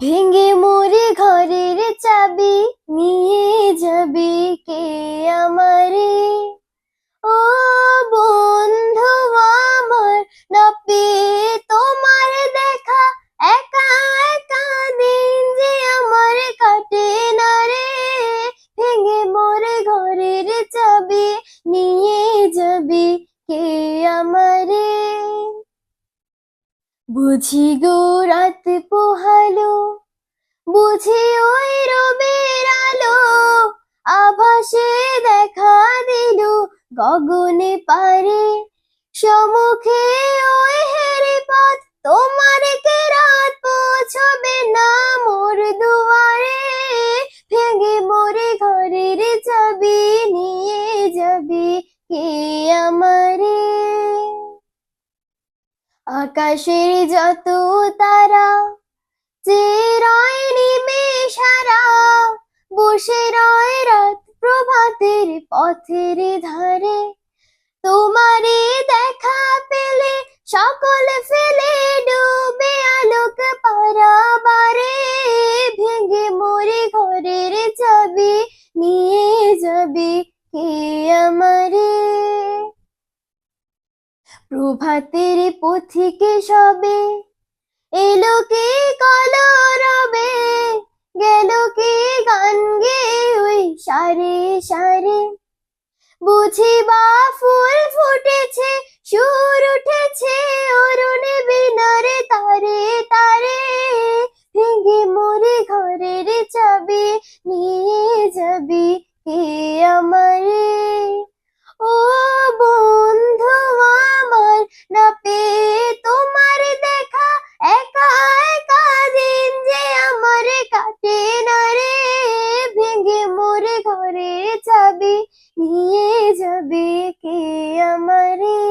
ভেঙে মোরে ঘরের চাবি, নিয়ে যাবে কে আমারে? ও বন্ধু আমার, না পেয়ে তোমার দেখা, একা একা দিন যে আমার কাটে না রে। ভেঙে মোরে ঘরের চাবি, নিয়ে যাবে কে আমারে? বুঝি গো রাত পোহালো বুঝি ওই রবের আলো, আভাসে দেখা দিল গগনে পারে। সমুখে ওই হেরে পথ, তোমার কে রাত পৌঁছবে না মোর দুয়ারে? ভেঙে মোরে ঘরের চাবি নিয়ে যাবি কে আমারে? আকাশের যত তারা যে রয় নিমেষারা বসে রয় রাত প্রভাতের পথের ধারে। তোমারে দেখা পেলে, সকল ফেলে ডুবে আলোক পারাবারে। ভেঙে মোরে ঘরের চাবি নিয়ে যাবে কে আমারে? প্রভাতের পথিকে সবে এলো কে কলরবে? গেল কে গান গে ওই সারে সারে? বুঝি বা ফুল ফুটেছে, সুর উঠেছে, অরুণে বিনারে তারে তারে। ভেঙে মোরে ঘরের চাবি নিয়ে যাবি। যাবে নিয়ে যাবে কে আমারে?